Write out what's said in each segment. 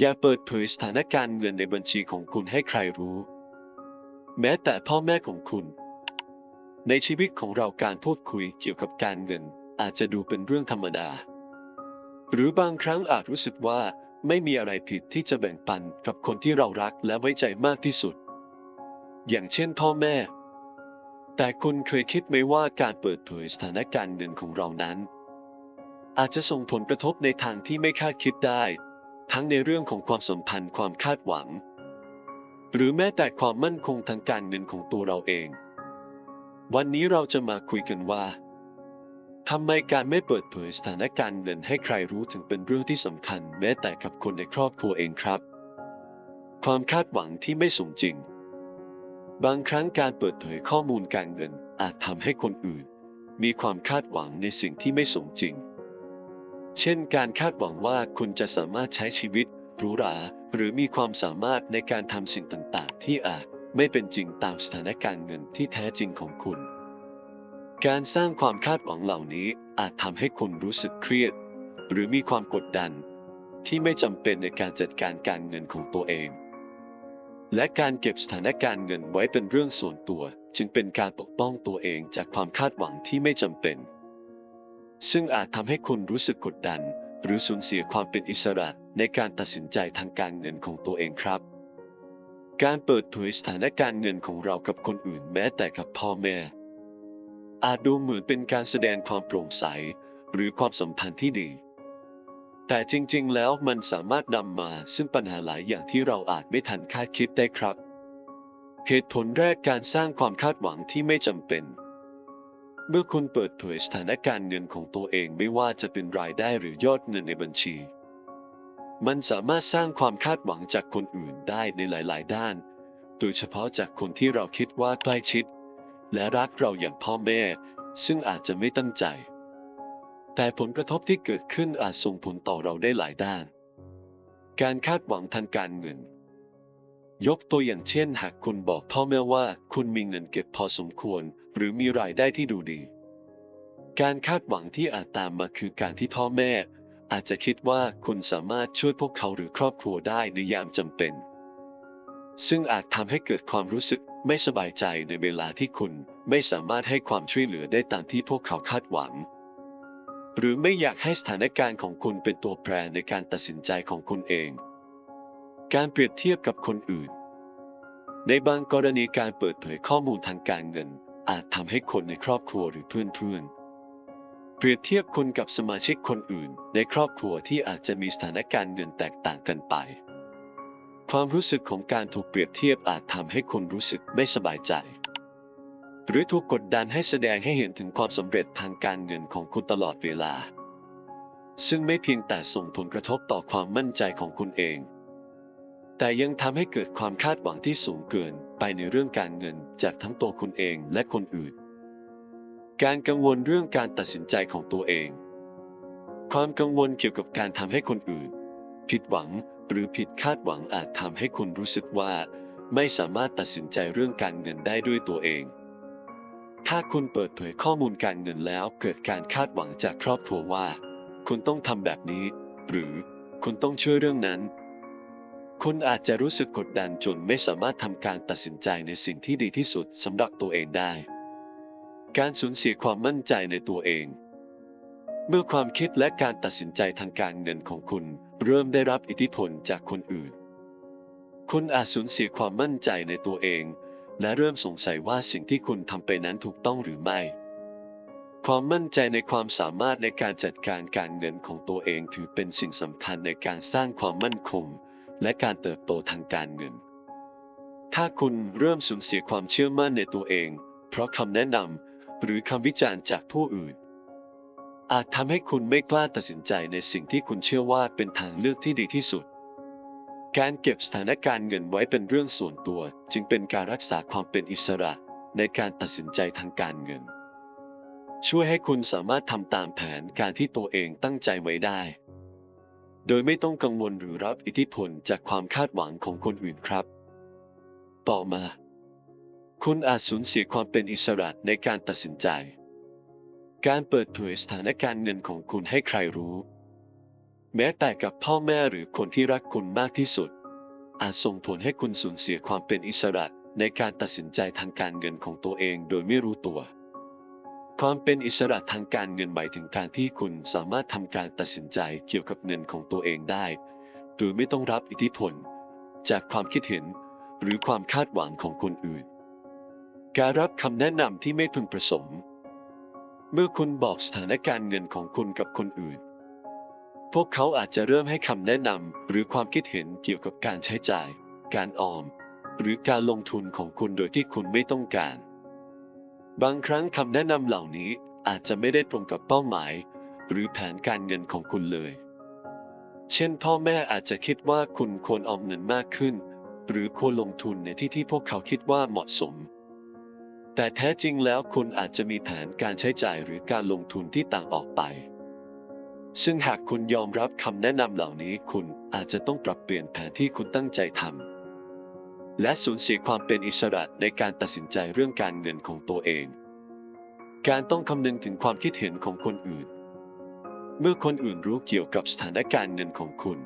อย่าเปิดเผยสถานการณ์เงินในบัญชีของคุณให้ใครรู้ แม้แต่พ่อแม่ของคุณ ในชีวิตของเราการพูดคุยเกี่ยวกับการเงิน อาจจะดูเป็นเรื่องธรรมดา หรือบางครั้งอาจรู้สึกว่าไม่มีอะไรผิดที่จะแบ่งปันกับคนที่เรารักและไว้ใจมากที่สุด อย่างเช่นพ่อแม่ แต่คุณเคยคิดไหมว่าการเปิดเผยสถานการณ์เงินของเรานั้น อาจจะส่งผลกระทบในทางที่ไม่คาดคิดได้ ทั้งในเรื่องของความสัมพันธ์ความคาดหวัง หรือแม้แต่ความมั่นคงทางการเงินของตัวเราเอง วันนี้เราจะมาคุยกันว่าทำไมการไม่เปิดเผยสถานการณ์เงินให้ใครรู้ถึงเป็นเรื่องที่สำคัญ แม้แต่กับคนในครอบครัวเองครับ ความคาดหวังที่ไม่สมจริง บางครั้งการเปิดเผยข้อมูลการเงินอาจทำให้คนอื่น มีความคาดหวังในสิ่งที่ไม่สมจริง ช่น การคาดหวังว่าคุณจะสามารถใช้ชีวิตหรูหราหรือมีความสามารถในการทำสิ่งต่างๆ ที่อาจไม่เป็นจริงตามสถานการณ์เงินที่แท้จริงของคุณ การสร้างความคาดหวังเหล่านี้อาจทำให้คุณรู้สึกเครียด หรือมีความกดดัน ที่ไม่จำเป็นในการจัดการการเงินของตัวเอง และการเก็บสถานการณ์เงินไว้เป็นเรื่องส่วนตัว จึงเป็นการปกป้องตัวเองจากความคาดหวังที่ไม่จำเป็น ซึ่งอาจทำให้คุณรู้สึกกดดัน หรือสูญเสียความเป็นอิสระในการตัดสินใจทางการเงินของตัวเองครับ การเปิดเผยสถานการณ์เงินของเรากับคนอื่นแม้แต่กับพ่อแม่ อาจดูเหมือนเป็นการแสดงความโปร่งใส หรือความสัมพันธ์ที่ดี แต่จริงๆ แล้วมันสามารถนำมาซึ่งปัญหาหลายอย่างที่เราอาจไม่ทันคาดคิดได้ครับ เหตุผลแรกการสร้างความคาดหวังที่ไม่จำเป็น เมื่อคุณเปิดเผยสถานการณ์เงินของตัวเองไม่ว่าจะเป็นรายได้หรือยอดเงินในบัญชี มันสามารถสร้างความคาดหวังจากคนอื่นได้ในหลาย ๆ ด้าน โดยเฉพาะจากคนที่เราคิดว่าใกล้ชิด และรักเราอย่างพ่อแม่ ซึ่งอาจจะไม่ตั้งใจ แต่ผลกระทบที่เกิดขึ้นอาจส่งผลต่อเราได้หลายด้าน การคาดหวังทางการเงิน ยกตัวอย่างเช่น หากคุณบอกพ่อแม่ว่า คุณมีเงินเก็บพอสมควร หรือมีรายได้ที่ดูดี การคาดหวังที่อาจตามมาคือการที่พ่อแม่ อาจจะคิดว่าคุณสามารถช่วยพวกเขาหรือครอบครัวได้ในยามจำเป็น ซึ่งอาจทำให้เกิดความรู้สึกไม่สบายใจในเวลาที่คุณไม่สามารถให้ความช่วยเหลือได้ตามที่พวกเขาคาดหวัง หรือไม่อยากให้สถานการณ์ของคุณเป็นตัวแปรในการตัดสินใจของคุณเอง การเปรียบเทียบกับคนอื่น ในบางกรณีการเปิดเผยข้อมูลทางการเงิน อาจทำให้คนในครอบครัวหรือเพื่อนๆเปรียบเทียบคุณกับสมาชิกคนอื่น ในครอบครัวที่อาจจะมีสถานการณ์เงินแตกต่างกันไป ความรู้สึกของการถูกเปรียบเทียบอาจทำให้คนรู้สึกไม่สบายใจ หรือถูกกดดันให้แสดงให้เห็นถึงความสำเร็จทางการเงินของคุณตลอดเวลา ซึ่งไม่เพียงแต่ส่งผลกระทบต่อความมั่นใจของคุณเอง แต่ยังทำให้เกิดความคาดหวังที่สูงเกิน ไปในเรื่องการเงินจากทั้งตัวคุณเองและคนอื่น การกังวลเรื่องการตัดสินใจของตัวเอง ความกังวลเกี่ยวกับการทำให้คนอื่น ผิดหวังหรือผิดคาดหวังอาจทำให้คุณรู้สึกว่า ไม่สามารถตัดสินใจเรื่องการเงินได้ด้วยตัวเอง ถ้าคุณเปิดเผยข้อมูลการเงินแล้วเกิดการคาดหวังจากครอบครัวว่า คุณต้องทำแบบนี้ หรือคุณต้องช่วยเรื่องนั้น คุณอาจจะรู้สึกกดดันจนไม่สามารถทำการตัดสินใจในสิ่งที่ดีที่สุดสำหรับตัวเองได้ การสูญเสียความมั่นใจในตัวเอง เมื่อความคิดและการตัดสินใจทางการเงินของคุณ เริ่มได้รับอิทธิพลจากคนอื่น คุณอาจสูญเสียความมั่นใจในตัวเอง และเริ่มสงสัยว่าสิ่งที่คุณทำไปนั้นถูกต้องหรือไม่ ความมั่นใจในความสามารถในการจัดการการเงินของตัวเองถือเป็นสิ่งสำคัญในการสร้างความมั่นคง และการเติบโตทางการเงิน ถ้าคุณเริ่มสูญเสียความเชื่อมั่นในตัวเอง เพราะคำแนะนำหรือคำวิจารณ์จากผู้อื่น อาจทำให้คุณไม่กล้าตัดสินใจในสิ่งที่คุณเชื่อว่าเป็นทางเลือกที่ดีที่สุด การเก็บสถานการณ์เงินไว้เป็นเรื่องส่วนตัว จึงเป็นการรักษาความเป็นอิสระในการตัดสินใจทางการเงิน ช่วยให้คุณสามารถทำตามแผนการที่ตัวเองตั้งใจไว้ได้ โดยไม่ต้องกังวลหรือรับอิทธิพลจากความคาดหวังของคนอื่นครับ ต่อมา คุณอาจสูญเสียความเป็นอิสระในการตัดสินใจ การเปิดเผยสถานการณ์เงินของคุณให้ใครรู้ แม้แต่กับพ่อแม่หรือคนที่รักคุณมากที่สุด อาจส่งผลให้คุณสูญเสียความเป็นอิสระในการตัดสินใจทางการเงินของตัวเองโดยไม่รู้ตัว ความเป็นอิสระทางการเงินหมายถึงการที่คุณสามารถทำการตัดสินใจเกี่ยวกับเงินของตัวเองได้ โดยไม่ต้องรับอิทธิพล จากความคิดเห็นหรือความคาดหวังของคนอื่น การรับคำแนะนำที่ไม่พึงประสงค์เมื่อคุณบอกสถานการณ์เงินของคุณกับคนอื่น พวกเขาอาจจะเริ่มให้คำแนะนำหรือความคิดเห็นเกี่ยวกับการใช้จ่าย การออม หรือการลงทุนของคุณโดยที่คุณไม่ต้องการ บางครั้งคำแนะนำเหล่านี้อาจจะไม่ได้ตรงกับเป้าหมาย หรือแผนการเงินของคุณเลย เช่น พ่อแม่อาจจะคิดว่าคุณควรออมเงินมากขึ้น หรือควรลงทุนในที่ที่พวกเขาคิดว่าเหมาะสม แต่แท้จริงแล้วคุณอาจจะมีแผนการใช้จ่ายหรือการลงทุนที่ต่างออกไป ซึ่งหากคุณยอมรับคำแนะนำเหล่านี้คุณอาจจะต้องปรับเปลี่ยนแผนที่คุณตั้งใจทำ และสูญเสียความเป็นอิสระในการตัดสินใจเรื่องการเงินของตัวเอง การต้องคำนึงถึงความคิดเห็นของคนอื่น เมื่อคนอื่นรู้เกี่ยวกับสถานการณ์เงินของคุณ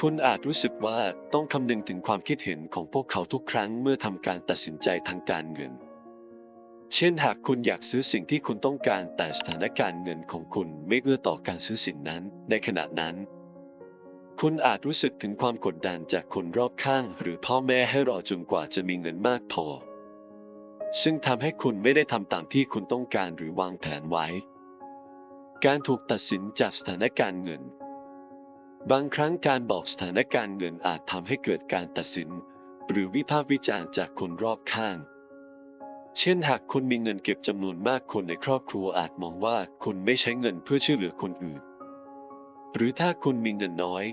คุณอาจรู้สึกว่าต้องคำนึงถึงความคิดเห็นของพวกเขาทุกครั้งเมื่อทำการตัดสินใจทางการเงิน เช่นหากคุณอยากซื้อสิ่งที่คุณต้องการแต่สถานการณ์เงินของคุณไม่เอื้อต่อการซื้อสิ่งนั้น ในขณะนั้น คุณอาจรู้สึกถึงความกดดันจากคนรอบข้าง หรือพ่อแม่ให้รอจนกว่าจะมีเงินมากพอ ซึ่งทำให้คุณไม่ได้ทำตามที่คุณต้องการหรือวางแผนไว้ การถูกตัดสินจากสถานการณ์เงิน บางครั้งการบอกสถานการณ์เงินอาจทำให้เกิดการตัดสิน หรือวิพากษ์วิจารณ์จากคนรอบข้าง เช่นหากคุณมีเงินเก็บจำนวนมากคนในครอบครัวอาจมองว่าคุณไม่ใช้เงินเพื่อช่วยเหลือคนอื่น หรือถ้าคุณมีเงินน้อย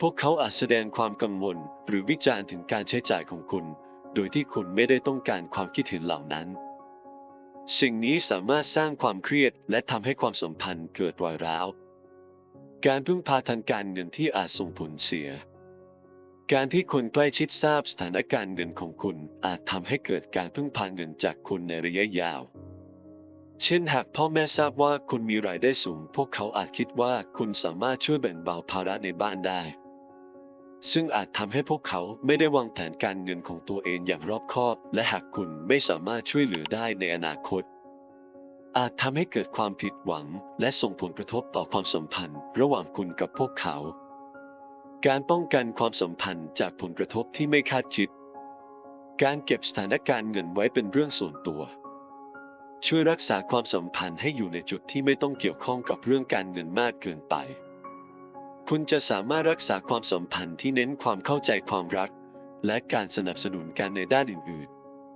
พวกเขาอาจแสดงความกังวลหรือวิจารณ์ถึงการใช้จ่ายของคุณ โดยที่คุณไม่ได้ต้องการความคิดเห็นเหล่านั้น สิ่งนี้สามารถสร้างความเครียดและทำให้ความสัมพันธ์เกิดรอยร้าว การพึ่งพาทางการเงินที่อาจส่งผลเสีย การที่คนใกล้ชิดทราบสถานการณ์เงินของคุณอาจทำให้เกิดการพึ่งพาเงินจากคุณในระยะยาวเช่นหากพ่อแม่ทราบว่าคุณมีรายได้สูง พวกเขาอาจคิดว่าคุณสามารถช่วยแบ่งเบาภาระในบ้านได้ ซึ่งอาจทำให้พวกเขาไม่ได้วางแผนการเงินของตัวเองอย่างรอบคอบ และหากคุณไม่สามารถช่วยเหลือได้ในอนาคต อาจทำให้เกิดความผิดหวัง และส่งผลกระทบต่อความสัมพันธ์ ระหว่างคุณกับพวกเขา การป้องกันความสัมพันธ์จากผลกระทบที่ไม่คาดคิด การเก็บสถานการณ์เงินไว้เป็นเรื่องส่วนตัว ช่วยรักษาความสัมพันธ์ให้อยู่ในจุดที่ไม่ต้องเกี่ยวข้องกับเรื่องการเงินมากเกินไป คุณจะสามารถรักษาความสัมพันธ์ที่เน้นความเข้าใจความรัก และการสนับสนุนกันในด้านอื่น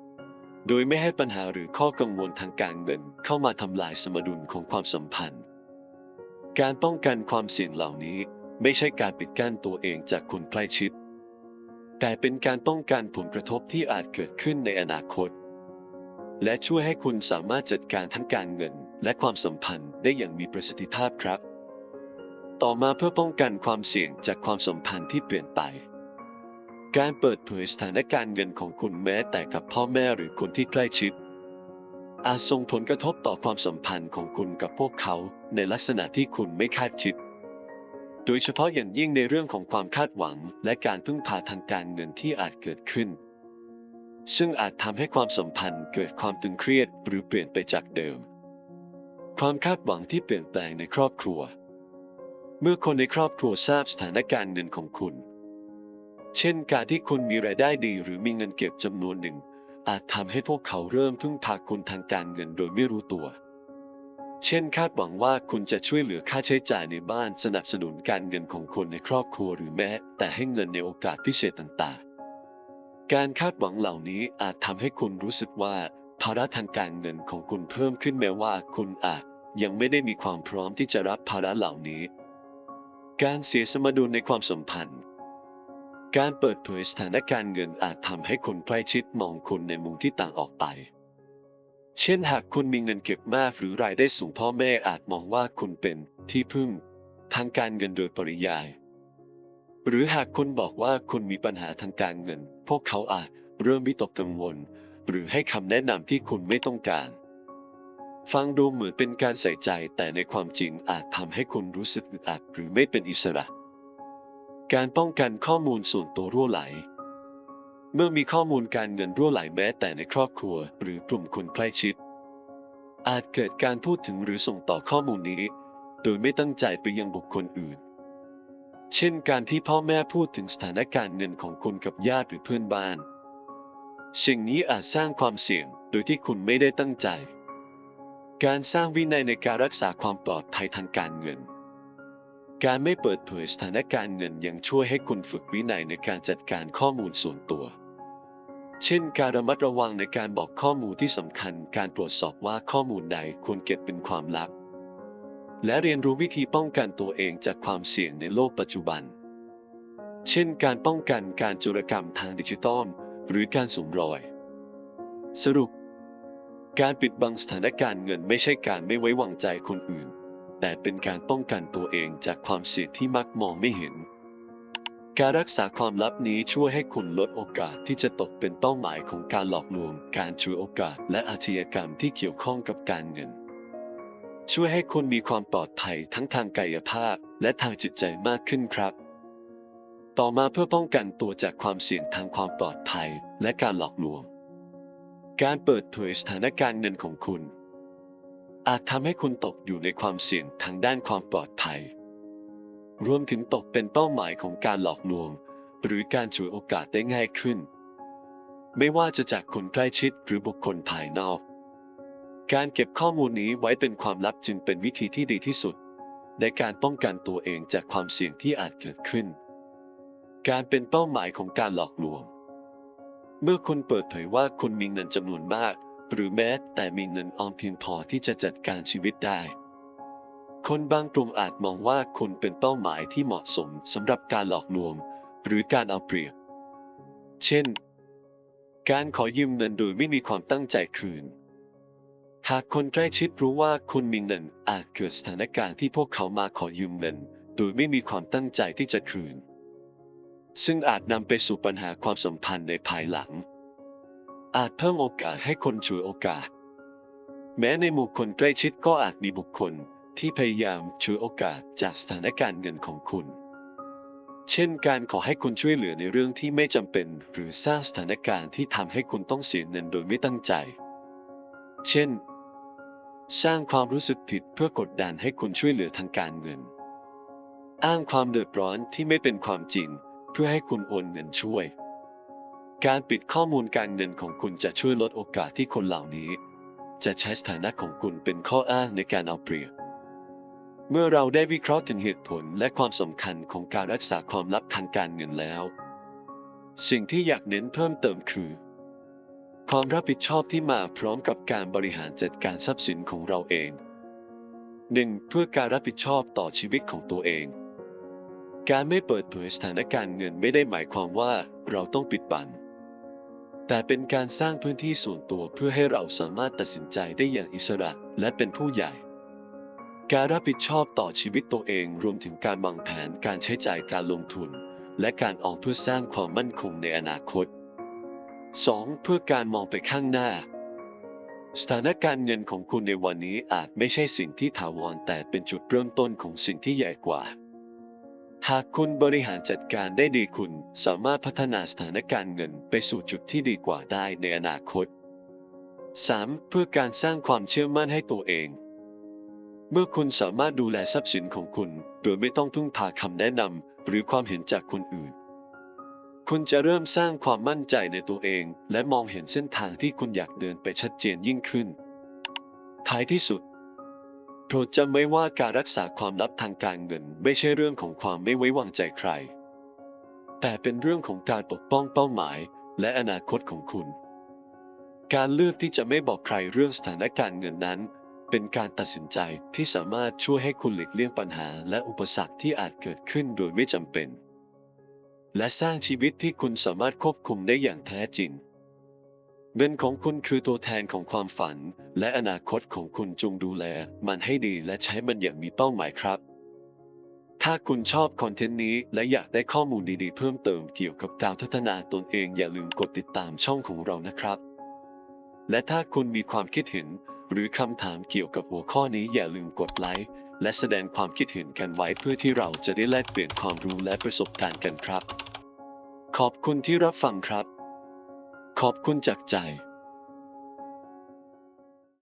ๆ โดยไม่ให้ปัญหาหรือข้อกังวลทางการเงินเข้ามาทำลายสมดุลของความสัมพันธ์ การป้องกันความเสี่ยงเหล่านี้ไม่ใช่การปิดกั้นตัวเองจากคนใกล้ชิด แต่เป็นการป้องกันผลกระทบที่อาจเกิดขึ้นในอนาคต และช่วยให้คุณสามารถจัดการทั้งการเงินและความสัมพันธ์ได้อย่างมีประสิทธิภาพครับ ต่อมาเพื่อป้องกันความเสี่ยงจากความสัมพันธ์ที่เปลี่ยนไป การเปิดเผยสถานการณ์เงินของคุณแม้แต่กับพ่อแม่หรือคนที่ใกล้ชิด อาจส่งผลกระทบต่อความสัมพันธ์ของคุณกับพวกเขาในลักษณะที่คุณไม่คาดคิด โดยเฉพาะอย่างยิ่งในเรื่องของความคาดหวัง และการพึ่งพาทางการเงินที่อาจเกิดขึ้น ซึ่งอาจทำให้ความสัมพันธ์เกิดความตึงเครียดหรือเปลี่ยนไปจากเดิม ความคาดหวังที่เปลี่ยนแปลงในครอบครัว เมื่อคนในครอบครัวทราบสถานการณ์เงินของคุณ เช่นการที่คุณมีรายได้ดีหรือมีเงินเก็บจำนวนหนึ่ง อาจทำให้พวกเขาเริ่มพึ่งพาคุณทางการเงินโดยไม่รู้ตัว เช่นคาดหวังว่าคุณจะช่วยเหลือค่าใช้จ่ายในบ้านสนับสนุนการเงินของคนในครอบครัวหรือแม้ แต่ให้เงินในโอกาสพิเศษต่างๆ การคาดหวังเหล่านี้อาจทำให้คุณรู้สึกว่า ภาระทางการเงินของคุณเพิ่มขึ้นแม้ว่าคุณอาจยังไม่ได้มีความพร้อมที่จะรับภาระเหล่านี้ การเสียสมดุลในความสัมพันธ์ การเปิดเผยสถานการณ์เงินอาจทำให้คนใกล้ชิดมองคุณในมุมที่ต่างออกไป เช่นหากคุณมีเงินเก็บมากหรือรายได้สูงพ่อแม่อาจมองว่าคุณเป็นที่พึ่ง ทางการเงินโดยปริยาย หรือหากคุณบอกว่าคุณมีปัญหาทางการเงิน พวกเขาอาจเริ่มวิตกกังวล หรือให้คำแนะนำที่คุณไม่ต้องการ ฟังดูเหมือนเป็นการใส่ใจแต่ในความจริงอาจทำให้คุณรู้สึกอึดอัดหรือไม่เป็นอิสระ การป้องกันข้อมูลส่วนตัวรั่วไหล เมื่อมีข้อมูลการเงินรั่วไหลแม้แต่ในครอบครัว หรือกลุ่มคนใกล้ชิด อาจเกิดการพูดถึงหรือส่งต่อข้อมูลนี้ โดยไม่ตั้งใจไปยังบุคคลอื่น เช่นการที่พ่อแม่พูดถึงสถานการณ์เงินของคุณกับญาติหรือเพื่อนบ้าน สิ่งนี้อาจสร้างความเสี่ยงโดยที่คุณไม่ได้ตั้งใจ การสร้างวินัยในการรักษาความปลอดภัยทางการเงิน การไม่เปิดเผยสถานการณ์เงินยังช่วยให้คุณฝึกวินัยในการจัดการข้อมูลส่วนตัว เช่น การระมัดระวังในการบอกข้อมูลที่สำคัญ การตรวจสอบว่าข้อมูลใดควรเก็บเป็นความลับ และเรียนรู้วิธีป้องกันตัวเองจากความเสี่ยงในโลกปัจจุบัน เช่น การป้องกันการโจรกรรมทางดิจิทัลหรือการสวมรอย สรุป การปิดบังสถานการณ์เงินไม่ใช่การไม่ไว้วางใจคนอื่น แต่เป็นการป้องกันตัวเองจากความเสี่ยงที่มักมองไม่เห็น การรักษาความลับนี้ช่วยให้คุณลดโอกาสที่จะตกเป็นเป้าหมายของการหลอกลวง การฉวยโอกาส และอาชญากรรมที่เกี่ยวข้องกับการเงิน ช่วยให้คุณมีความปลอดภัยทั้งทางกายภาพ และทางจิตใจมากขึ้นครับ ต่อมาเพื่อป้องกันตัวจากความเสี่ยงทางความปลอดภัย และการหลอกลวง การเปิดเผยสถานการณ์เงินของคุณ อาจทำให้คุณตกอยู่ในความเสี่ยงทางด้านความปลอดภัย รวมถึงตกเป็นเป้าหมายของการหลอกลวง หรือการฉวยโอกาสได้ง่ายขึ้น ไม่ว่าจะจากคนใกล้ชิดหรือบุคคลภายนอก การเก็บข้อมูลนี้ไว้เป็นความลับจึงเป็นวิธีที่ดีที่สุด ในการป้องกันตัวเองจากความเสี่ยงที่อาจเกิดขึ้น การเป็นเป้าหมายของการหลอกลวง เมื่อคุณเปิดเผยว่าคุณมีเงินจำนวนมาก หรือแม้แต่มีเงินออมเพียงพอที่จะจัดการชีวิตได้ คนบางกลุ่มอาจมองว่าคุณเป็นเป้าหมายที่เหมาะสมสำหรับการหลอกลวง หรือการเอาเปรียบ เช่น การขอยืมเงินโดยไม่มีความตั้งใจคืน หากคนใกล้ชิดรู้ว่าคุณมีเงินอาจเกิดสถานการณ์ที่พวกเขามาขอยืมเงิน โดยไม่มีความตั้งใจที่จะคืน ซึ่งอาจนำไปสู่ปัญหาความสัมพันธ์ในภายหลัง อาจเพิ่มโอกาสให้คนฉวยโอกาส แม้ในหมู่คนใกล้ชิดก็อาจมีบุคคลที่พยายามฉวยโอกาสจากสถานการณ์เงินของคุณ เช่นการขอให้คุณช่วยเหลือในเรื่องที่ไม่จำเป็น หรือสร้างสถานการณ์ที่ทำให้คุณต้องเสียเงินโดยไม่ตั้งใจ เช่น สร้างความรู้สึกผิดเพื่อกดดันให้คุณช่วยเหลือทางการเงิน อ้างความเดือดร้อนที่ไม่เป็นความจริง เพื่อให้คุณโอนเงินช่วย การปิดข้อมูลการเงินของคุณจะช่วยลดโอกาสที่คนเหล่านี้ จะใช้สถานะของคุณเป็นข้ออ้างในการเอาเปรียบ เมื่อเราได้วิเคราะห์ถึงเหตุผลและความสำคัญของการรักษาความลับทางการเงินแล้ว สิ่งที่อยากเน้นเพิ่มเติมคือ ความรับผิดชอบที่มาพร้อมกับการบริหารจัดการทรัพย์สินของเราเอง 1. เพื่อการรับผิดชอบต่อชีวิตของตัวเอง การไม่เปิดเผยสถานการณ์เงินไม่ได้หมายความว่าเราต้องปิดบัง แต่เป็นการสร้างพื้นที่ส่วนตัวเพื่อให้เราสามารถตัดสินใจได้อย่างอิสระและเป็นผู้ใหญ่ การรับผิดชอบต่อชีวิตตัวเองรวมถึงการวางแผนการใช้จ่ายการลงทุน และการออมเพื่อสร้างความมั่นคงในอนาคต 2. เพื่อการมองไปข้างหน้า สถานการณ์เงินของคุณในวันนี้อาจไม่ใช่สิ่งที่ถาวรแต่เป็นจุดเริ่มต้นของสิ่งที่ใหญ่กว่า หากคุณบริหารจัดการได้ดีคุณสามารถพัฒนาสถานการณ์เงินไปสู่จุดที่ดีกว่าได้ในอนาคต 3. เพื่อการสร้างความเชื่อมั่นให้ตัวเอง เมื่อคุณสามารถดูแลทรัพย์สินของคุณ โดยไม่ต้องพึ่งพาคำแนะนำหรือความเห็นจากคนอื่น คุณจะเริ่มสร้างความมั่นใจในตัวเอง และมองเห็นเส้นทางที่คุณอยากเดินไปชัดเจนยิ่งขึ้น ท้ายที่สุด โปรดจำไว้ว่าการรักษาความลับทางการเงินไม่ใช่เรื่องของความไม่ไว้วางใจใคร แต่เป็นเรื่องของการปกป้องเป้าหมาย และอนาคตของคุณ การเลือกที่จะไม่บอกใครเรื่องสถานการณ์เงินนั้น เป็นการตัดสินใจที่สามารถช่วยให้คุณหลีกเลี่ยงปัญหา และอุปสรรคที่อาจเกิดขึ้นโดยไม่จำเป็น และสร้างชีวิตที่คุณสามารถควบคุมได้อย่างแท้จริง เบนของคุณคือตัวแทนของความฝัน และอนาคตของคุณจงดูแล มันให้ดีและใช้มันอย่างมีเป้าหมายครับ ถ้าคุณชอบคอนเทนต์นี้และอยากได้ข้อมูลดีๆ เพิ่มเติมเกี่ยวกับการพัฒนาตนเองอย่าลืมกดติดตามช่องของเรานะครับ และถ้าคุณมีความคิดเห็น หรือคำถามเกี่ยวกับหัวข้อนี้อย่าลืมกดไลค์และแสดงความคิดเห็นกันไว้เพื่อที่เราจะได้แลกเปลี่ยนความรู้และประสบการณ์กันครับ ขอบคุณที่รับฟังครับ ขอบคุณจากใจ